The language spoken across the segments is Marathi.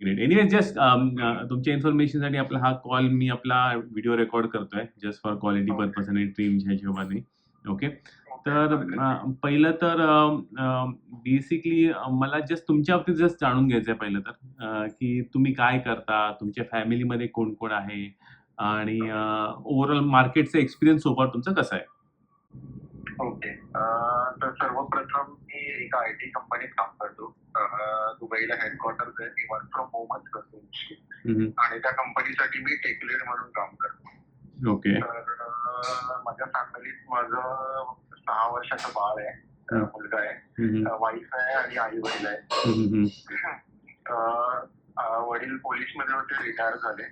ग्रेट एनिवे जस्ट तुमच्या इन्फॉर्मेशनसाठी आपला हा कॉल मी आपला व्हिडिओ रेकॉर्ड करतोय जस्ट फॉर क्वालिटी पर्पज आणि ड्रीमच्या हिशोबाने. ओके तर पहिलं तर बेसिकली मला जस्ट तुमच्या बाबतीत जस्ट जाणून घ्यायचं आहे पहिलं तर की तुम्ही काय करता तुमच्या फॅमिलीमध्ये कोण कोण आहे आणि ओव्हरऑल मार्केटचा एक्सपिरियन्स सोबत तुमचा कसा आहे? ओके तर सर्वप्रथम मी एका आय टी कंपनीत काम करतो. दुबईला हेडक्वार्टर आहे. मी वर्क फ्रॉम होमच करतो आणि त्या कंपनीसाठी मी टेक लीड म्हणून काम करतो. ओके तर माझ्या फॅमिलीत माझं सहा वर्षाचं बाळ आहे. मुलगा आहे. वाईफ आहे आणि आई वडील आहे. वडील पोलीसमध्ये होते रिटायर झाले.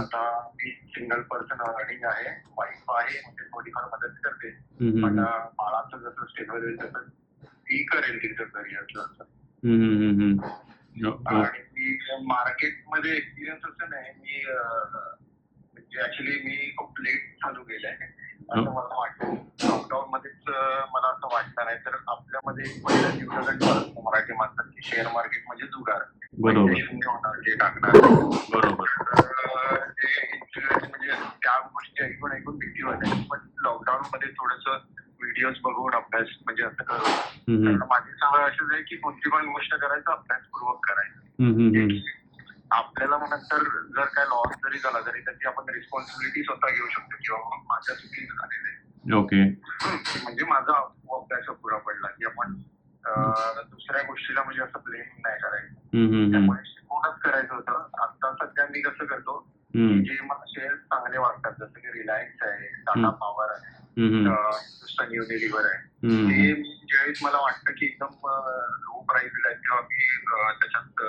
आता मी सिंगल पर्सन अर्निंग आहे. वाईफ आहे म्हणजे थोडीफार मदत करते. पण बाळाचं जसं स्टेबल होईल तसं ती करेल तिचं करिअरचं असं. हम्म, हम्म, हम्म. ओ- ओ- आणि मी मार्केटमध्ये एक्सपिरियन्स असं नाही. मी म्हणजे ऍक्च्युली मी खूप लेट चालू केलंय. असं. मला वाटतं. लॉकडाऊन मध्येच मला असं वाटतं नाही तर आपल्यामध्ये एक पहिलं निवडक असतं मराठी माणसात की शेअर मार्केट म्हणजे जुगार. शून्य होणार जे टाकणार बरोबर. इन्फ्लुएन्स म्हणजे त्या गोष्टी ऐकून ऐकून भीती वाटायची पण लॉकडाऊन मध्ये थोडस व्हिडिओज बघून अभ्यास म्हणजे असं माझी अशीच आहे की कोणती पण गोष्ट करायचं अभ्यासपूर्वक करायचं. हम्म, हम्म, हम्म. आपल्याला नंतर जर काय लॉस जरी झाला तरी त्याची आपण रिस्पॉन्सिबिलिटी स्वतः घेऊ शकतो किंवा माझ्या झालेलं ओके. म्हणजे माझा अभ्यास अपुरा पडला. की आपण दुसऱ्या गोष्टीला म्हणजे असं ब्लेम नाही करायचं. त्यामुळे शिकूनच करायचं होतं. आता सध्या मी कसं करतो जे मला शेअर चांगले वाटतात जसं की रिलायन्स आहे टाटा. पॉवर आहे युनिलिव्हर आहे. ते ज्यावेळेस मला वाटतं की एकदम लो प्राइसला आहे तेव्हा मी त्याच्यात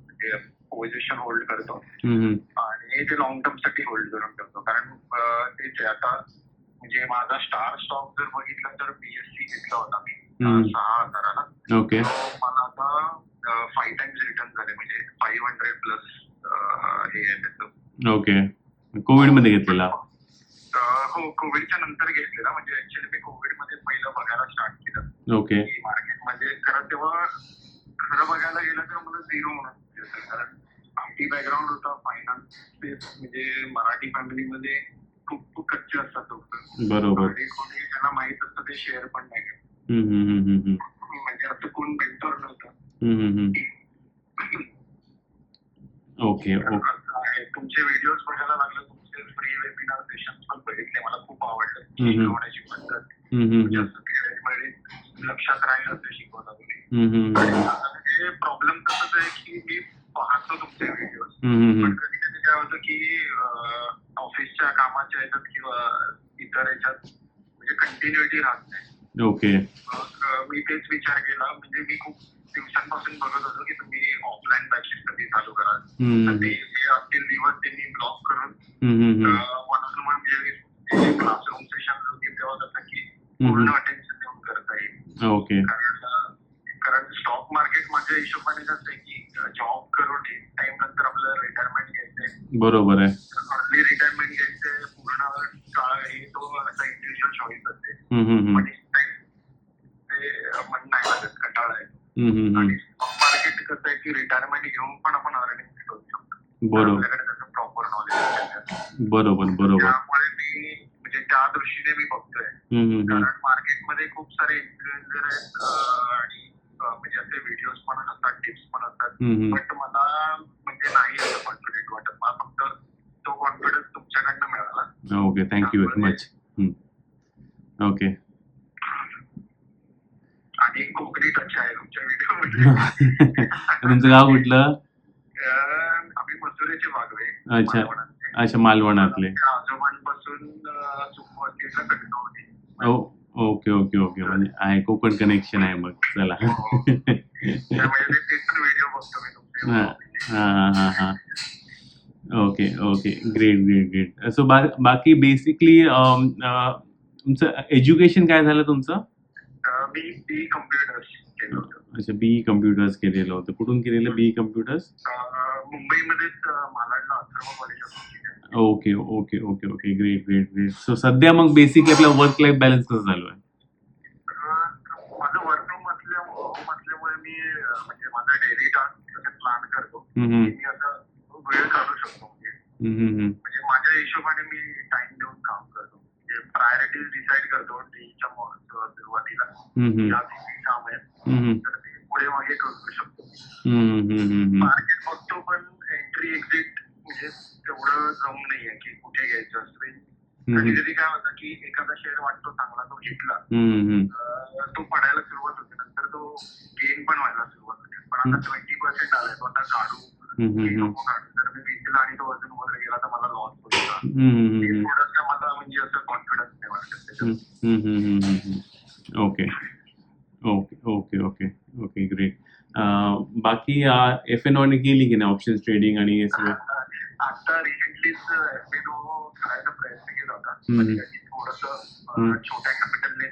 म्हणजे पोझिशन होल्ड करतो. हम्म, हम्म. आणि ते लॉंग टर्मसाठी होल्ड करून ठेवतो. कारण तेच आहे आता म्हणजे माझा स्टार स्टॉक जर बघितला तर बीएससी घेतला होता मी सहा हजाराला. मला आता फाईव्ह टाइम्स रिटर्न झाले. म्हणजे फाईव्ह हंड्रेड प्लस हे आहे त्याचं. ओके. कोविडमध्ये घेतलेला. हो कोविडच्या नंतर घेतलेला. म्हणजे ऍक्च्युली मी कोविडमध्ये पहिलं बघायला स्टार्ट केलं. ओके. मार्केटमध्ये खरं तेव्हा खरं बघायला गेलं तर मला झिरो म्हणून. कारण आयटी बॅकग्राऊंड होता फायनान्स म्हणजे मराठी फॅमिलीमध्ये खूप खूप कच्चे असतात लोक. बरोबर. कोणी ज्यांना माहीत असतं ते शेअर पण नाही. म्हणजे असं कोण मेंटॉर नव्हतं. ओके. तुमचे व्हिडिओज बघायला लागले तुमचे फ्री वेबिनार सेशन पण बघितले मला खूप आवडलं हम्म. शिकवण्याची पद्धत म्हणजे. असं लक्षात राहील तुम्ही. आणि हम्म. आता म्हणजे प्रॉब्लेम तसंच आहे की मी पाहतो तुमचे पण हम्म. कधी कधी काय होतं की ऑफिसच्या कामाच्या ह्याच्यात किंवा इतर ह्याच्यात म्हणजे कंटिन्युटी राहत नाही. ओके. मी तेच विचार केला. म्हणजे मी खूप दिवसांपासून बघत होतो की तुम्ही ऑफलाईन बॅचेस कधी चालू कराल? ते असतील दिवस त्यांनी ब्लॉक करून हम्म, क्लासरूम सेशन की पूर्ण देऊन करता येईल ओके कारण स्टॉक मार्केट हिशोबाने कसं आहे की जॉब करून टाइम नंतर आपल्याला रिटायरमेंट घ्यायचंय बरोबर आहे. अर्ली रिटायरमेंट घ्यायचंय पूर्ण तो असा इंडिव्हिज्युअल चॉईस असते कंटाळा आहे. आणि स्टॉक मार्केट कसं आहे की रिटायरमेंट घेऊन पण आपण अर्निंग करू शकतो बरोबर प्रॉपर नॉलेज बरोबर बरोबर. दृष्टीने मी बघतोय. कारण मार्केटमध्ये खूप सारे इन्फ्लुएन्सर आहेत आणि म्हणजे असे व्हिडिओज पण असतात टिप्स पण असतात. बट मला म्हणजे नाही असं कॉन्फिडेंट वाटत. मला फक्त तो कॉन्फिडन्स तुमच्याकडनं मिळाला. Okay thank you very much okay आणि कोकणी टच आहे तुमच्या व्हिडिओ तुमचं गाव कुठलं? आम्ही मसुरेचे वागवे अच्छा. अच्छा मालवणातले. सुखवतीला ओ ओके ओके ओके. म्हणजे आहे कोकण कनेक्शन आहे मग. चला. त्यामुळे ते ते पण व्हिडिओ बघतो मी तुमचे. हा हा हा हा. Okay okay. Great great great so बाकी बेसिकली तुमचं एज्युकेशन काय झालं तुमचं? अं, मी बी कम्प्युटर्स केलं होतं. अच्छा बी कम्प्युटर्स केलेलं होतं. कुठून केलेलं बी कम्प्युटर्स अं, मुंबईमध्येच अं, मालाडला Atharva college okay okay okay okay great great great so सध्या मग बेसिकली आपला वर्क लाईफ बॅलन्स कसं चालू आहे? माझं वर्क फ्रॉम असल्यामुळे मी म्हणजे माझं डेली टास्क प्लॅन करतो. मी असं वेळ काढू शकतो म्हणजे. म्हणजे माझ्या हिशोबाने मी टाइम देऊन काम करतो. म्हणजे प्रायोरिटीज डिसाईड करतो सुरुवातीला. काम आहेत हम्म, हम्म, तर ते पुढे मागे करू शकतो हम्म, हम्म, हम्म, हम्म. मार्केट बघतो पण एंट्री एक्झिट म्हणजे तेवढं जम नाहीये की कुठे घ्यायचं असते हम्म, कधी कधी काय होतं की एखादा शेअर वाटतो चांगला तो घेतला पडायला सुरुवात होते. नंतर तो गेन पण व्हायला सुरुवात होते. पण आता ट्वेंटी पर्सेंट आलाय. तो आता काढू. काढू. मी विकला आणि तो अजून वर गेला तर मला लॉस होईल. थोडंसं मला म्हणजे असं कॉन्फिडन्स नाही वाटत. Okay okay okay okay okay great बाकी एफ एन ऑने केली की नाही ऑप्शन ट्रेडिंग आणि हे सगळं? आता रिसेंटलीच एफएनओ करायचा प्रयत्न केला होता. म्हणजे थोडस. छोट्या कॅपिटलने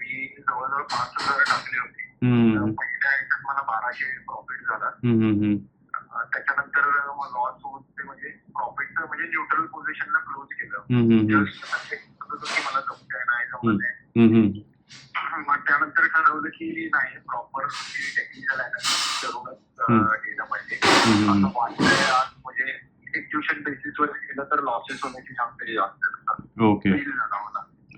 मी जवळजवळ पाच हजार टाकले होते. पहिल्या ह्याच्यात मला बाराशे प्रॉफिट झाला. त्याच्यानंतर लॉस होऊन ते म्हणजे प्रॉफिटचं म्हणजे न्यूट्रल पोझिशनला क्लोज केलं. होतो की मला जमतंय नाही जमत आहे. हम्म, हम्म. मग त्यानंतर ठरवलं की नाही प्रॉपर टेक्निकल अनालिसिस करूनच केलं पाहिजे. असं वाटतंय आज म्हणजे एक्झिक्युशन बेसिसवर केलं तर लॉसेस होण्याची असतात. Okay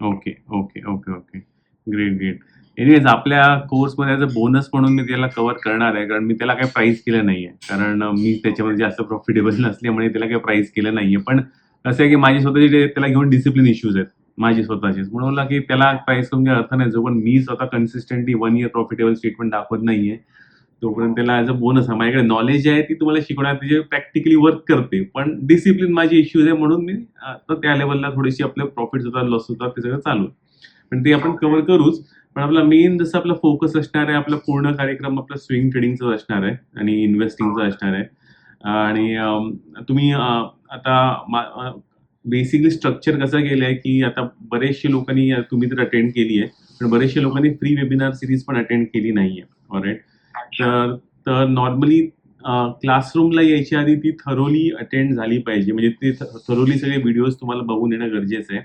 okay okay okay okay great great anyways आपल्या कोर्समध्ये ॲज अ बोनस म्हणून मी त्याला कव्हर करणार आहे कारण मी त्याला काही प्राईस केलं नाही आहे कारण मी त्याच्यामध्ये जास्त प्रॉफिटेबल नसल्यामुळे त्याला काही प्राईस केलं नाही आहे पण कसं आहे की माझी स्वतःची त्याला घेऊन डिसिप्लिन इश्यूज आहेत माझी स्वतःचीच. म्हणून की त्याला प्राईस करून काही अर्थ नाही जो पण मी स्वतः consistently one year profitable statement दाखवत नाही आहे तोपर्यंत त्याला ॲज अ बोनस आहे माझ्याकडे नॉलेज आहे ती तुम्हाला शिकवण्यात जे प्रॅक्टिकली वर्क करते. पण डिसिप्लिन माझी इश्यूज आहे म्हणून मी आता त्या लेवलला थोडीशी आपले प्रॉफिट होतात लॉस होतात ते सगळं चालू आहे. पण ते आपण कव्हर करूच. पण आपला मेन जसं आपला फोकस असणार आहे आपला पूर्ण कार्यक्रम आपला स्विंग ट्रेडिंगचा असणार आहे आणि इन्व्हेस्टिंगचा असणार आहे. आणि तुम्ही आता बेसिकली स्ट्रक्चर कसं केलं आहे की आता बरेचशे लोकांनी तुम्ही तर अटेंड केली आहे पण बरेचशे लोकांनी फ्री वेबिनार सिरीज पण अटेंड केली नाही आहे ऑलराईट तर तर नॉर्मली क्लासरूमला यायच्या आधी ती थरोली अटेंड झाली पाहिजे. म्हणजे ते थरोली सगळे व्हिडिओज तुम्हाला बघून येणं गरजेचं आहे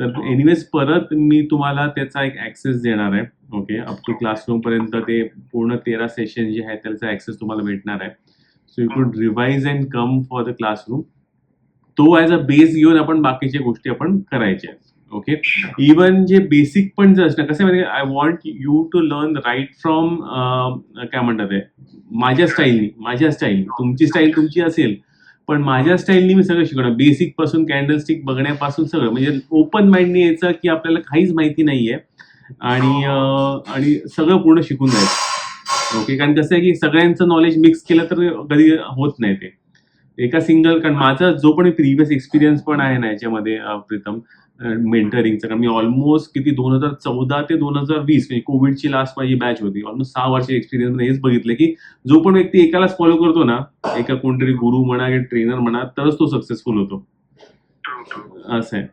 तर एनिवेज परत मी तुम्हाला त्याचा एक ऍक्सेस देणार आहे. ओके अप टू क्लासरूम पर्यंत ते पूर्ण तेरा सेशन जे आहे त्याचा ऍक्सेस तुम्हाला भेटणार आहे. So you could revise and come for the classroom तो ॲज अ बेस घेऊन आपण बाकीच्या गोष्टी आपण करायच्या ओके इवन जे बेसिक पण जे असणार कसं म्हणजे I want you to learn right from काय म्हणतात ते? माझ्या स्टाईलनी माझ्या स्टाईल तुमची स्टाईल तुमची असेल पण माझ्या स्टाईलनी मी सगळं शिकवणार. बेसिकपासून कॅन्डल स्टिक बघण्यापासून सगळं. म्हणजे ओपन माइंडने यायचं की आपल्याला काहीच माहिती नाहीये. आणि आणि सगळं पूर्ण शिकून जायचं. ओके कारण कसं आहे की सगळ्यांचं नॉलेज मिक्स केलं तर कधी होत नाही ते. एका सिंगल कारण माझा जो पण प्रिव्हियस एक्सपिरियन्स पण आहे ना याच्यामध्ये प्रीतम मेंटरिंगचा कारण मी ऑलमोस्ट किती दोन हजार चौदा ते दोन हजार वीस म्हणजे कोविडची लास्ट माझी बॅच होती. ऑलमोस्ट सहा वर्ष एक्सपिरियन्स हेच बघितलं की जो पण व्यक्ती एकालाच फॉलो करतो ना एका कोणतरी गुरु म्हणा किंवा ट्रेनर म्हणा तरच तो सक्सेसफुल होतो. असं आहे.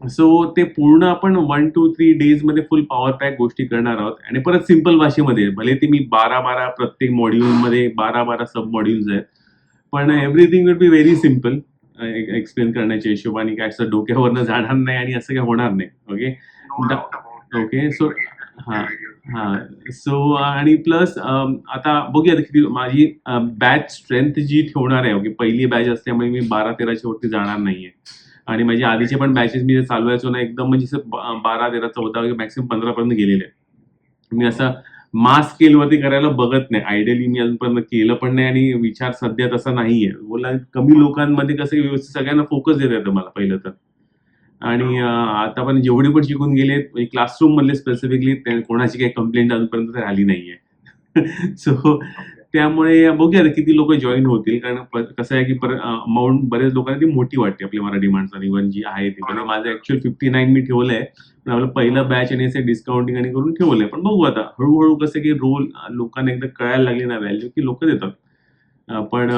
सो ते पूर्ण आपण वन टू थ्री डेजमध्ये फुल पॉवर पॅक गोष्टी करणार आहोत. आणि परत सिंपल भाषेमध्ये भले ते मी बारा बारा प्रत्येक मॉड्यूल मध्ये बारा बारा सब मॉड्यूल्स आहेत पण everything will be very simple explain करण्याच्या हिशोबाने काय असं डोक्यावरनं जाणार नाही आणि असं काय होणार नाही. ओके okay, so- हा, हा. सो आणि प्लस आता बघूया किती माझी बॅच स्ट्रेंथ जी ठेवणार आहे ओके पहिली बॅच असल्यामुळे मी बारा तेराच्या वरती जाणार नाहीये. आणि माझे आधीचे पण बॅचेस मी चालवायचो ना एकदम म्हणजे बारा तेरा चौदा मॅक्सिमम पंधरा पर्यंत गेलेले. मी असं मास स्केलवरती करायला बघत नाही. आयडियली मी अजूनपर्यंत केलं पण नाही आणि विचार सध्या तसा नाहीये. बोला कमी लोकांमध्ये कसं व्यवस्थित सगळ्यांना फोकस देता येतं मला पहिलं तर. आणि अं, आता पण जेवढे पण शिकून गेले क्लासरूम मधले स्पेसिफिकली कोणाची काही कंप्लेंट अजूनपर्यंत आली नाहीये. सो त्यामुळे बघूया आता किती लोक जॉईन होतील. कारण कसं आहे की अमाऊंट बरेच लोकांना ती मोठी वाटते आपली मराठी माणसाला इव्हन जी आहे ती. म्हणजे माझं ऍक्च्युअल फिफ्टी नाईन मी ठेवलंय. पण आपलं पहिलं बॅच आणि असे डिस्काउंटिंग आणि करून ठेवलंय. पण बघू आता. हळूहळू कसं की रोल लोकांना एकदा कळायला लागली ना व्हॅल्यू की लोक देतात. पण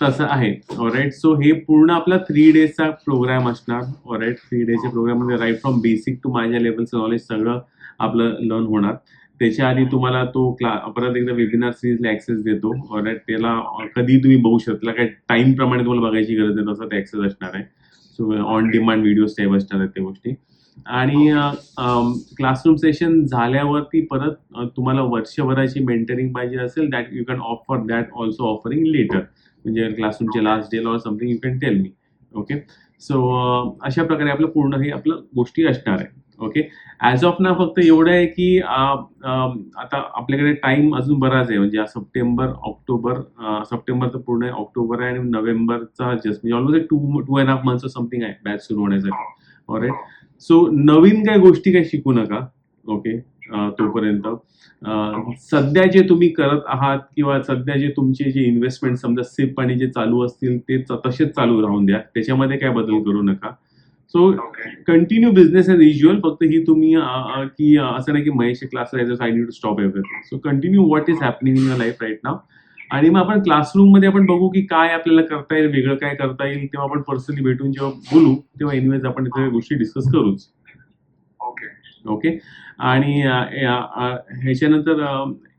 तसं आहे. ऑराईट सो हे पूर्ण आपला थ्री डेजचा प्रोग्राम असणार. ऑराईट थ्री डेजच्या प्रोग्राममध्ये राईट फ्रॉम बेसिक टू माझ्या लेवलचं नॉलेज सगळं आपलं लर्न होणार. त्याच्या आधी तुम्हाला तो क्ला परत एकदा वेबिनार सिरीजला ऍक्सेस देतो. त्याला कधी तुम्ही बघू शकता. काय टाइम प्रमाणे तुम्हाला बघायची गरज नाही तसा ते ऍक्सेस असणार आहे. So on demand video save असणार आहेत त्या गोष्टी. आणि क्लासरूम सेशन झाल्यावरती परत तुम्हाला वर्षभराची मेंटरिंग पाहिजे असेल that you can offer that also offering letter म्हणजे क्लासरूमचे last day or something you can tell me okay so अशा प्रकारे आपलं पूर्ण हे आपलं गोष्टी असणार आहे. ओके ॲज ऑफ ना फक्त एवढं आहे की आता आपल्याकडे टाइम अजून बराच आहे. म्हणजे सप्टेंबर ऑक्टोबर सप्टेंबर तर पूर्ण ऑक्टोबर आहे आणि नोव्हेंबरचा जस्ट म्हणजे almost two two and half मंथचं something आहे बॅच सुरू होण्यासाठी. सो नवीन काही गोष्टी काही शिकू नका. ओके तोपर्यंत. सध्या जे तुम्ही करत आहात किंवा सध्या जे तुमचे जे इन्व्हेस्टमेंट समजा सिप आणि जे चालू असतील ते तसेच चालू राहून द्या. त्याच्यामध्ये काय बदल करू नका. So continue business as usual फक्त ही तुम्ही की असं नाही की Mahesh class I need to stop everything so continue what is happening in your life right now आणि मग आपण क्लासरूममध्ये आपण बघू की काय आपल्याला करता येईल वेगळं काय करता येईल तेव्हा आपण पर्सनली भेटून जेव्हा बोलू तेव्हा एनिवेज आपण त्या गोष्टी डिस्कस करूच. ओके ओके आणि ह्याच्यानंतर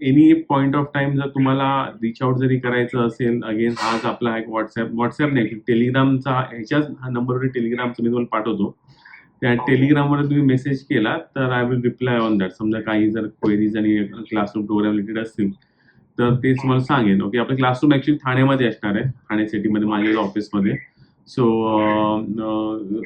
एनी पॉइंट ऑफ टाइम जर तुम्हाला रिच आउट जरी करायचं असेल अगेन हाच आपला एक व्हॉट्सॲप व्हॉट्सॲप नाही टेलिग्रामचा ह्याच्याच हा नंबरवर टेलिग्रामचं मी तुम्हाला पाठवतो. त्या टेलिग्रामवर तुम्ही मेसेज केला तर I will reply on that समजा काही जर क्वेरीज आणि क्लासरूम प्रोग्राम रिलेटेड असतील तर ते तुम्हाला सांगेन. ओके आपलं क्लासरूम ॲक्च्युली ठाण्यामध्ये असणार आहे ठाणे सिटीमध्ये माझ्या ऑफिसमध्ये सो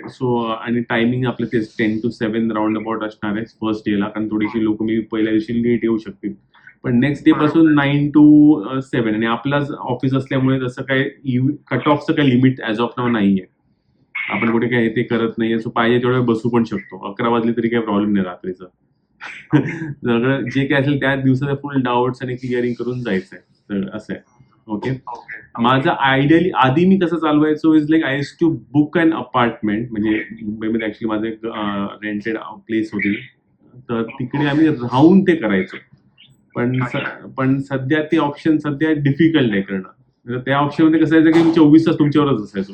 सो आणि टायमिंग आपलं तेच ten to seven round about असणार आहे फर्स्ट डेला कारण थोडीशी लोक मी पहिल्या दिवशी लेट येऊ शकतील. पण नेक्स्ट डे पासून नाईन टू सेवन आणि आपलाच ऑफिस असल्यामुळे तसं काही कट ऑफचं काही लिमिट ॲज ऑफ नाव नाही आहे आपण कुठे काय ते करत नाहीये. सो पाहिजे तेवढं बसू पण शकतो. अकरा वाजले तरी काही प्रॉब्लेम नाही रात्रीचं. सगळं जे काय असेल त्या दिवसाचं फुल डाऊट्स आणि क्लिअरिंग करून जायचं आहे तर असं आहे. ओके माझं आयडियली आधी मी कसं चालवायचो is like I used to book an apartment म्हणजे मुंबईमध्ये ऍक्च्युली माझं एक रेंटेड प्लेस होती. तर तिकडे आम्ही राहून ते करायचो. पण पण सध्या ते ऑप्शन सध्या डिफिकल्ट आहे करणं. तर त्या ऑप्शनमध्ये कसं आहे की मी चोवीस तास तुमच्यावरच असायचो.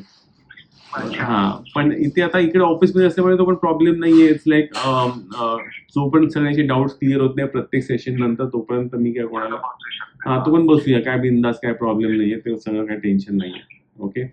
हा पण इथे आता इकडे ऑफिसमध्ये असल्यामुळे तो पण प्रॉब्लेम नाहीये. इट्स लाईक जो पण सगळ्यांचे डाऊट्स क्लिअर होत नाही प्रत्येक सेशन नंतर तोपर्यंत मी काय कोणाला हा तो पण बसूया. काय बिंदास काय प्रॉब्लेम नाहीये. ते सगळं काय टेन्शन नाहीये. ओके